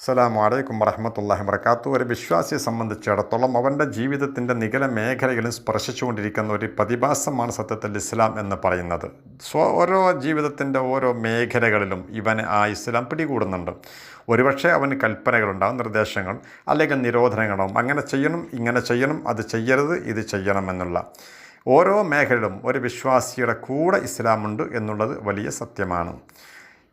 അസ്സലാമു വലൈക്കും വറഹമത്തല്ലാഹി വർക്കാത്തു ഒരു വിശ്വാസിയെ സംബന്ധിച്ചിടത്തോളം അവന്റെ ജീവിതത്തിന്റെ നികല മേഖലകളിൽ സ്പർശിച്ചുകൊണ്ടിരിക്കുന്ന ഒരു പ്രതിഭാസമാണ് സത്യത്തിൽ ഇസ്ലാം എന്ന് പറയുന്നത്. സ്വ ഓരോ ജീവിതത്തിന്റെ ഓരോ മേഖലകളിലും ഇവന് ആ ഇസ്ലാം പിടികൂടുന്നുണ്ട്. ഒരുപക്ഷെ അവന് കൽപ്പനകളുണ്ടാകും നിർദ്ദേശങ്ങൾ അല്ലെങ്കിൽ നിരോധനങ്ങളും അങ്ങനെ ചെയ്യണം ഇങ്ങനെ ചെയ്യണം അത് ചെയ്യരുത് ഇത് ചെയ്യണമെന്നുള്ള ഓരോ മേഖലയിലും ഒരു വിശ്വാസിയുടെ കൂടെ ഇസ്ലാമുണ്ട് എന്നുള്ളത് വലിയ സത്യമാണ്.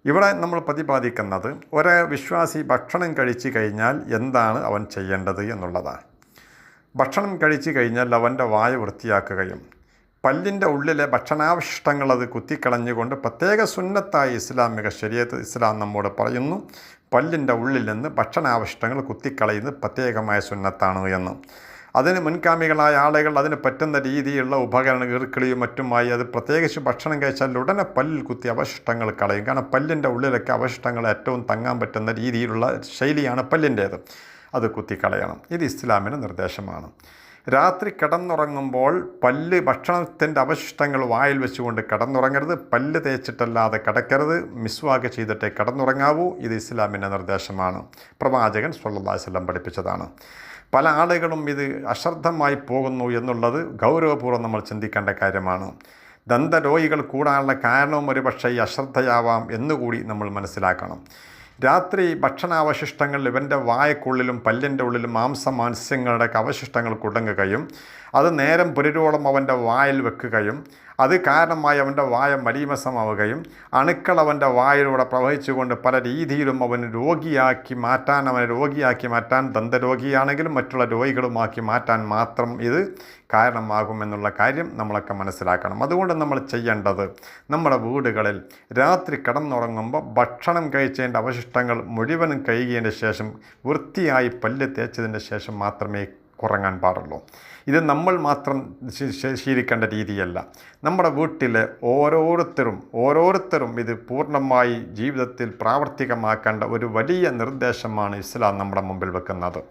ഇവിടെ നമ്മൾ പ്രതിപാദിക്കുന്നത് ഒരു വിശ്വാസി ഭക്ഷണം കഴിച്ചു കഴിഞ്ഞാൽ എന്താണ് അവൻ ചെയ്യേണ്ടത് എന്നുള്ളതാണ്. ഭക്ഷണം കഴിച്ചു കഴിഞ്ഞാൽ അവന്റെ വായ വൃത്തിയാക്കുകയും പല്ലിന്റെ ഉള്ളിലെ ഭക്ഷണാവശിഷ്ടങ്ങൾ അത് കുത്തിക്കളഞ്ഞുകൊണ്ട് പ്രത്യേക സുന്നത്തായ ഇസ്ലാമിക ശരീരത്ത് ഇസ്ലാം നമ്മോട് പറയുന്നു പല്ലിന്റെ ഉള്ളിൽ നിന്ന് ഭക്ഷണാവശിഷ്ടങ്ങൾ കുത്തിക്കളയുന്നത് പ്രത്യേകമായ സുന്നത്താണ് എന്ന്. അതിന് മുൻകാമികളായ ആളുകൾ അതിന് പറ്റുന്ന രീതിയിലുള്ള ഉപകരണങ്ങൾ ഈർക്കിളിയും മറ്റുമായി അത് പ്രത്യേകിച്ച് ഭക്ഷണം കഴിച്ചാൽ ഉടനെ പല്ലിൽ കുത്തി അവശിഷ്ടങ്ങൾ കളയും. കാരണം പല്ലിന്റെ ഉള്ളിലൊക്കെ അവശിഷ്ടങ്ങൾ ഏറ്റവും തങ്ങാൻ പറ്റുന്ന രീതിയിലുള്ള ശൈലിയാണ് പല്ലിന്റേത്. അത് കുത്തിക്കളയണം ഇത് ഇസ്ലാമിന് നിർദ്ദേശമാണ്. രാത്രി കിടന്നുറങ്ങുമ്പോൾ പല്ല് ഭക്ഷണത്തിന്റെ അവശിഷ്ടങ്ങൾ വായിൽ വെച്ചുകൊണ്ട് കിടന്നുറങ്ങരുത്. പല്ല് തേച്ചിട്ടല്ലാതെ കിടക്കരുത്. മിസ്വാക്ക് ചെയ്തിട്ടേ കിടന്നുറങ്ങാവൂ. ഇത് ഇസ്ലാമിന്റെ നിർദ്ദേശമാണ്. പ്രവാചകൻ വസല്ലം പഠിപ്പിച്ചതാണ്. പല ആളുകളും ഇത് അശ്രദ്ധമായി പോകുന്നു എന്നുള്ളത് ഗൗരവപൂർവം നമ്മൾ ചിന്തിക്കേണ്ട കാര്യമാണ്. ദന്തരോഗികൾ കൂടാനുള്ള കാരണവും ഒരുപക്ഷെ ഈ അശ്രദ്ധയാവാം എന്നുകൂടി നമ്മൾ മനസ്സിലാക്കണം. രാത്രി ഭക്ഷണാവശിഷ്ടങ്ങൾ ഇവന്റെ വായക്കുള്ളിലും പല്ലിന്റെ ഉള്ളിലും മാംസ മത്സ്യങ്ങളുടെ അവശിഷ്ടങ്ങൾ കുടുങ്ങുകയും അത് നേരം പുരരോളം അവന്റെ വായിൽ വെക്കുകയും അത് കാരണമായി അവന്റെ വായ മലീമസമാവുകയും അണുക്കൾ അവന്റെ വായിലൂടെ പ്രവഹിച്ചുകൊണ്ട് പല രീതിയിലും അവന് രോഗിയാക്കി മാറ്റാൻ അവനെ രോഗിയാക്കി മാറ്റാൻ ദന്തരോഗിയാണെങ്കിലും മറ്റുള്ള രോഗികളുമാക്കി മാറ്റാൻ മാത്രം ഇത് കാരണമാകുമെന്നുള്ള കാര്യം നമ്മളൊക്കെ മനസ്സിലാക്കണം. അതുകൊണ്ട് നമ്മൾ ചെയ്യേണ്ടത് നമ്മുടെ വീടുകളിൽ രാത്രി കിടന്നുറങ്ങുമ്പോൾ ഭക്ഷണം കഴിച്ചതിന്റെ അവശിഷ്ടങ്ങൾ മുഴുവനും കഴുകിയതിന് ശേഷം വൃത്തിയായി പല്ല് തേച്ചതിന് ശേഷം മാത്രമേ ഉറങ്ങാൻ പാടുള്ളൂ. ഇത് നമ്മൾ മാത്രം ശീലിക്കേണ്ട രീതിയല്ല. നമ്മുടെ വീട്ടിലെ ഓരോരുത്തരും ഓരോരുത്തരും ഇത് പൂർണമായി ജീവിതത്തിൽ പ്രാവർത്തികമാക്കേണ്ട ഒരു വലിയ നിർദ്ദേശമാണ് ഇസ്ലാം നമ്മുടെ മുമ്പിൽ വെക്കുന്നത്.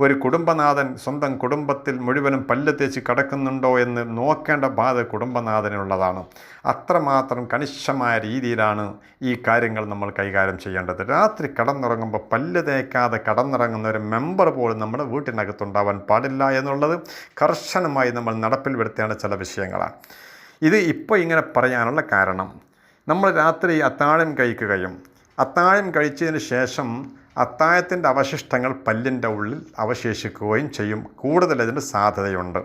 ഒരു കുടുംബനാഥൻ സ്വന്തം കുടുംബത്തിൽ മുഴുവനും പല്ല് തേച്ച് കിടക്കുന്നുണ്ടോ എന്ന് നോക്കേണ്ട ബാധ കുടുംബനാഥനുള്ളതാണ് അത്രമാത്രം കണിശമായ രീതിയിലാണ് ഈ കാര്യങ്ങൾ നമ്മൾ കൈകാര്യം ചെയ്യേണ്ടത്. രാത്രി കടന്നുറങ്ങുമ്പോൾ പല്ല് തേക്കാതെ കടന്നിറങ്ങുന്ന ഒരു മെമ്പർ പോലും നമ്മുടെ വീട്ടിനകത്തുണ്ടാവാൻ പാടില്ല എന്നുള്ളത് കർശനമായി നമ്മൾ നടപ്പിൽ വരുത്തേണ്ട ചില വിഷയങ്ങളാണ്. ഇത് ഇപ്പോൾ ഇങ്ങനെ പറയാനുള്ള കാരണം നമ്മൾ രാത്രി അത്താഴം കഴിക്കുകയും അത്താഴം കഴിച്ചതിന് ശേഷം അത്താഴത്തിന്റെ അവശിഷ്ടങ്ങൾ പല്ലിന്റെ ഉള്ളിൽ അവശേഷിക്കുകയും ചെയ്യും. കൂടുതൽ അതിന് സാധ്യതയുണ്ട്.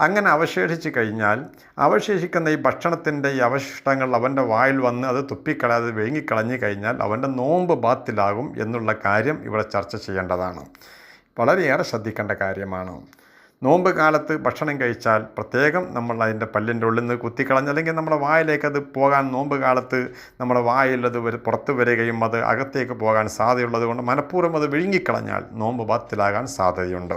അങ്ങനെ അവശേഷിച്ച് കഴിഞ്ഞാൽ അവശേഷിക്കുന്ന ഈ ഭക്ഷണത്തിന്റെ ഈ അവശിഷ്ടങ്ങൾ അവന്റെ വായിൽ വന്ന് അത് തുപ്പിക്കളയാതെ വേങ്ങിക്കളഞ്ഞു കഴിഞ്ഞാൽ അവന്റെ നോമ്പ് ബാത്തിലാകും എന്നുള്ള കാര്യം ഇവിടെ ചർച്ച ചെയ്യേണ്ടതാണ്. വളരെയേറെ ശ്രദ്ധിക്കേണ്ട കാര്യമാണ്. നോമ്പ് കാലത്ത് ഭക്ഷണം കഴിച്ചാൽ പ്രത്യേകം നമ്മൾ അതിന്റെ പല്ലിന്റെ ഉള്ളിൽ നിന്ന് കുത്തിക്കളഞ്ഞ് അല്ലെങ്കിൽ നമ്മുടെ വായിലേക്ക് അത് പോകാൻ നോമ്പ് കാലത്ത് നമ്മുടെ വരു- പുറത്ത് വരികയും അത് അകത്തേക്ക് പോകാൻ സാധ്യതയുള്ളത് കൊണ്ട് മനഃപൂർവം അത് വിഴുങ്ങിക്കളഞ്ഞാൽ നോമ്പ് ബാത്തിലാകാൻ സാധ്യതയുണ്ട്.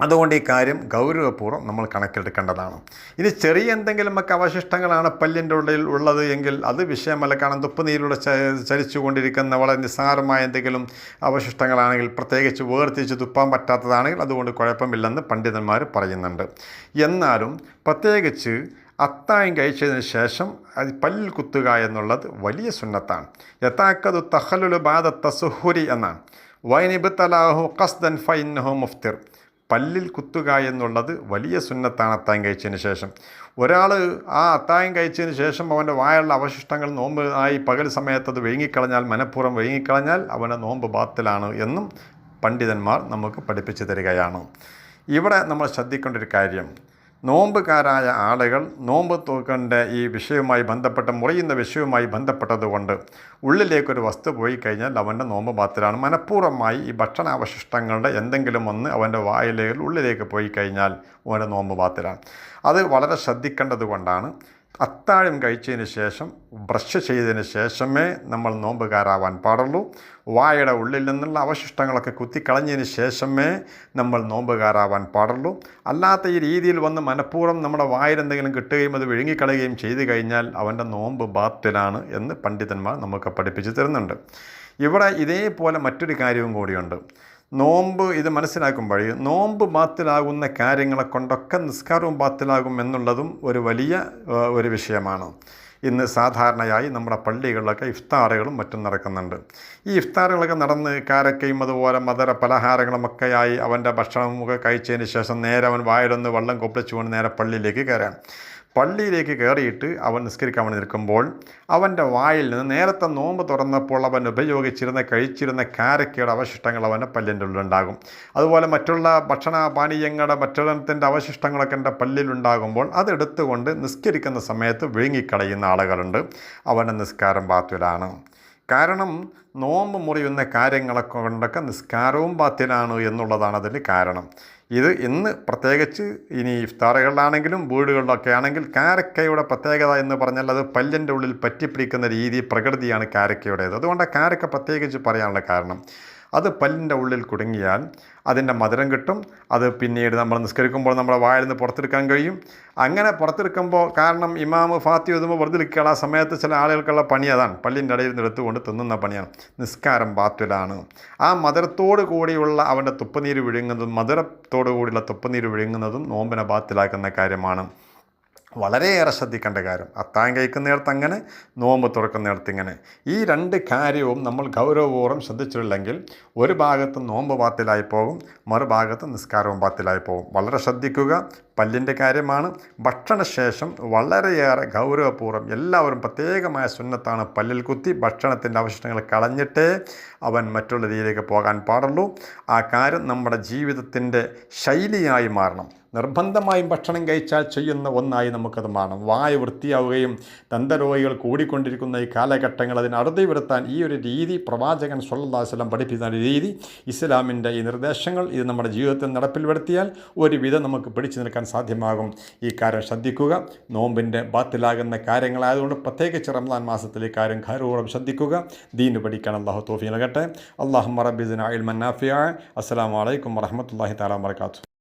അതുകൊണ്ട് ഈ കാര്യം ഗൗരവപൂർവം നമ്മൾ കണക്കിലെടുക്കേണ്ടതാണ്. ഇനി ചെറിയ എന്തെങ്കിലുമൊക്കെ അവശിഷ്ടങ്ങളാണ് പല്ലിന്റെ ഉള്ളിൽ ഉള്ളത് എങ്കിൽ അത് വിഷയമല്ല. കാരണം തുപ്പുനീരിലൂടെ ചലിച്ചു ചലിച്ചുകൊണ്ടിരിക്കുന്ന വളരെ നിസ്സാരമായ എന്തെങ്കിലും അവശിഷ്ടങ്ങളാണെങ്കിൽ പ്രത്യേകിച്ച് വേർതിരിച്ച് തുപ്പാൻ പറ്റാത്തതാണെങ്കിൽ അതുകൊണ്ട് കുഴപ്പമില്ലെന്ന് പണ്ഡിതന്മാർ പറയുന്നുണ്ട്. എന്നാലും പ്രത്യേകിച്ച് അത്തായം കഴിച്ചതിന് ശേഷം അത് പല്ലിൽ കുത്തുക എന്നുള്ളത് വലിയ സുന്നത്താണ്. യഥാക്കതു തഹലുലു ബാദ തസുഹുരി എന്നാണ്. വൈനിബ് തലാഹു ഖസ്ദൻ ഫൈന്നഹു മുഫ്തിർ. പല്ലിൽ കുത്തുക എന്നുള്ളത് വലിയ സുന്നത്താണ് അത്തായം കഴിച്ചതിന് ശേഷം. ഒരാൾ ആ അത്തായം കഴിച്ചതിന് ശേഷം അവന്റെ വായുള്ള അവശിഷ്ടങ്ങൾ നോമ്പ് ആയി പകൽ സമയത്ത് അത് വിഴുങ്ങിക്കളഞ്ഞാൽ മനഃപൂർവം വിഴുങ്ങിക്കളഞ്ഞാൽ അവന്റെ നോമ്പ് ബാത്തിലാണ് എന്നും പണ്ഡിതന്മാർ നമുക്ക് പഠിപ്പിച്ചു തരികയാണ്. ഇവിടെ നമ്മൾ ശ്രദ്ധിക്കേണ്ട ഒരു കാര്യം നോമ്പുകാരായ ആളുകൾ നോമ്പ് തൂക്കന്റെ ഈ വിഷയവുമായി ബന്ധപ്പെട്ട് മുറിയുന്ന വിഷയവുമായി ബന്ധപ്പെട്ടതുകൊണ്ട് ഉള്ളിലേക്കൊരു വസ്തു പോയി കഴിഞ്ഞാൽ അവന്റെ നോമ്പ് പാത്രമാണ് മനഃപൂർവമായി ഈ ഭക്ഷണാവശിഷ്ടങ്ങളുടെ എന്തെങ്കിലും ഒന്ന് അവന്റെ വായിലേക്ക് ഉള്ളിലേക്ക് പോയി കഴിഞ്ഞാൽ അവന്റെ നോമ്പ് പാത്രമാണ് അത് വളരെ ശ്രദ്ധിക്കേണ്ടത് കൊണ്ടാണ് അത്താഴം കഴിച്ചതിന് ശേഷം ബ്രഷ് ചെയ്തതിന് ശേഷമേ നമ്മൾ നോമ്പുകാരാവാൻ പാടുള്ളൂ. വായയുടെ ഉള്ളിൽ നിന്നുള്ള അവശിഷ്ടങ്ങളൊക്കെ കുത്തിക്കളഞ്ഞതിന് ശേഷമേ നമ്മൾ നോമ്പുകാരാവാൻ പാടുള്ളൂ. അല്ലാത്ത ഈ രീതിയിൽ വന്ന് മനഃപൂർവം നമ്മുടെ വായിൽ എന്തെങ്കിലും കിട്ടുകയും അത് വിഴുങ്ങിക്കളയുകയും ചെയ്തു കഴിഞ്ഞാൽ അവന്റെ നോമ്പ് ബാത്തിലാണ് എന്ന് പണ്ഡിതന്മാർ നമുക്ക് പഠിപ്പിച്ചു തരുന്നുണ്ട്. ഇവിടെ ഇതേപോലെ മറ്റൊരു കാര്യവും കൂടിയുണ്ട്. നോമ്പ് ഇത് മനസ്സിലാക്കും മനസ്സിലാക്കുമ്പോൾ നോമ്പ് ബാത്തിലാകുന്ന കാര്യങ്ങളെ കൊണ്ടൊക്കെ നിസ്കാരവും ബാത്തിലാകും എന്നുള്ളതും ഒരു വലിയ ഒരു വിഷയമാണ്. ഇന്ന് സാധാരണയായി നമ്മുടെ പള്ളികളിലൊക്കെ ഇഫ്താറുകളും മറ്റും നടക്കുന്നുണ്ട്. ഈ ഇഫ്താറുകളൊക്കെ നടന്ന് കാരക്കയും അതുപോലെ മധുര പലഹാരങ്ങളുമൊക്കെ ആയി അവന്റെ ഭക്ഷണമൊക്കെ കഴിച്ചതിന് ശേഷം നേരെ അവൻ വായിലൊന്ന് വെള്ളം കൊപ്പിച്ചുകൊണ്ട് നേരെ പള്ളിയിലേക്ക് കയറാം പള്ളിയിലേക്ക് കയറിയിട്ട് അവൻ നിസ്കരിക്കാൻ വേണ്ടി നിൽക്കുമ്പോൾ അവന്റെ വായിൽ നിന്ന് നേരത്തെ നോമ്പ് തുറന്നപ്പോൾ അവൻ ഉപയോഗിച്ചിരുന്ന കഴിച്ചിരുന്ന കാരക്കയുടെ അവശിഷ്ടങ്ങൾ അവന്റെ പല്ലിന്റെ ഉള്ളിലുണ്ടാകും. അതുപോലെ മറ്റുള്ള ഭക്ഷണ പാനീയങ്ങളുടെ ഭക്ഷണത്തിന്റെ അവശിഷ്ടങ്ങളൊക്കെ എന്റെ പല്ലിലുണ്ടാകുമ്പോൾ അതെടുത്തുകൊണ്ട് നിസ്കരിക്കുന്ന സമയത്ത് വിഴുങ്ങിക്കളയുന്ന ആളുകളുണ്ട്. അവന്റെ നിസ്കാരം ബാത്തിലാണ് കാരണം നോമ്പ് മുറിയുന്ന കാര്യങ്ങളൊക്കെ കൊണ്ടൊക്കെ നിസ്കാരവും ബാത്തിലാണ് എന്നുള്ളതാണ് അതിന് കാരണം. ഇത് ഇന്ന് പ്രത്യേകിച്ച് ഇനി ഇഫ്താറുകളിലാണെങ്കിലും വീടുകളിലൊക്കെ ആണെങ്കിൽ കാരക്കയുടെ പ്രത്യേകത എന്ന് പറഞ്ഞാൽ അത് പല്ലിന്റെ ഉള്ളിൽ പറ്റിപ്പിടിക്കുന്ന രീതി പ്രകൃതിയാണ് കാരക്കയുടേത്. അതുകൊണ്ട് കാരക്ക പ്രത്യേകിച്ച് പറയാനുള്ള കാരണം. അത് പല്ലിന്റെ ഉള്ളിൽ കുടുങ്ങിയാൽ അതിന്റെ മധുരം കിട്ടും. അത് പിന്നീട് നമ്മൾ നിസ്കരിക്കുമ്പോൾ നമ്മുടെ വായിൽ നിന്ന് പുറത്തെടുക്കാൻ കഴിയും. അങ്ങനെ പുറത്തെടുക്കുമ്പോൾ കാരണം ഇമാമ് ഫാത്തി ഒതുമ്പോൾ വെറുതെ ഇരിക്കുകയാണ് ആ സമയത്ത് ചില ആളുകൾക്കുള്ള പണി അതാണ്. പള്ളിന്റെ ഇടയിൽ നിന്ന് എടുത്തുകൊണ്ട് തിന്നുന്ന പണിയാണ്. നിസ്കാരം ബാത്തിലാണ്. ആ മധുരത്തോട് കൂടിയുള്ള അവന്റെ തുപ്പനീര് വിഴുങ്ങുന്നതും മധുരത്തോടു കൂടിയുള്ള തുപ്പനീര് വിഴുങ്ങുന്നതും നോമ്പിനെ ബാത്തിലാക്കുന്ന കാര്യമാണ്. വളരെയേറെ ശ്രദ്ധിക്കേണ്ട കാര്യം. അത്താഴം കഴിക്കുന്നിടത്ത് അങ്ങനെ നോമ്പ് തുറക്കുന്നിടത്ത് ഇങ്ങനെ. ഈ രണ്ട് കാര്യവും നമ്മൾ ഗൗരവപൂർവം ശ്രദ്ധിച്ചില്ലെങ്കിൽ ഒരു ഭാഗത്ത് നോമ്പ് പാത്തിലായി പോകും മറുഭാഗത്ത് നിസ്കാരവും പാത്തിലായി പോകും. വളരെ ശ്രദ്ധിക്കുക പല്ലിന്റെ കാര്യമാണ്. ഭക്ഷണശേഷം വളരെയേറെ ഗൗരവപൂർവം എല്ലാവരും പ്രത്യേകമായ സുന്നത്താണ് പല്ലിൽ കുത്തി ഭക്ഷണത്തിന്റെ അവശിഷ്ടങ്ങൾ കളഞ്ഞിട്ടേ അവൻ മറ്റുള്ള രീതിയിലേക്ക് പോകാൻ പാടുള്ളൂ. ആ കാര്യം നമ്മുടെ ജീവിതത്തിന്റെ ശൈലിയായി മാറണം. നിർബന്ധമായും ഭക്ഷണം കഴിച്ചാൽ ചെയ്യുന്ന ഒന്നായി നമുക്കത് മാറണം. വായ വൃത്തിയാവുകയും ദന്തരോഗികൾ കൂടിക്കൊണ്ടിരിക്കുന്ന ഈ കാലഘട്ടങ്ങൾ അതിന് അറുതി വരുത്താൻ ഈ ഒരു രീതി പ്രവാചകൻ വസല്ലം പഠിപ്പിക്കുന്ന ഒരു രീതി ഇസ്ലാമിന്റെ ഈ നിർദ്ദേശങ്ങൾ ഇത് നമ്മുടെ ജീവിതത്തിൽ നടപ്പിൽ വരുത്തിയാൽ ഒരുവിധം നമുക്ക് പിടിച്ചു നിൽക്കാൻ സാധ്യമാകും. ഈ കാര്യം ശ്രദ്ധിക്കുക. നോമ്പിന്റെ ബാത്തിലാകുന്ന കാര്യങ്ങളായതുകൊണ്ട് പ്രത്യേകിച്ച് റംസാൻ മാസത്തിൽ ഈ കാര്യം ഖരൂടം ശ്രദ്ധിക്കുക. ദീന് പഠിക്കാൻ അള്ളാഹു തോഫി നൽകട്ടെ. അള്ളാഹു റബ്ബിദിന അയിൽ നാഫിയ. അസ്സലാമു അലൈക്കും വറഹ്മത്തുള്ളാഹി തആല വബറകാതുഹു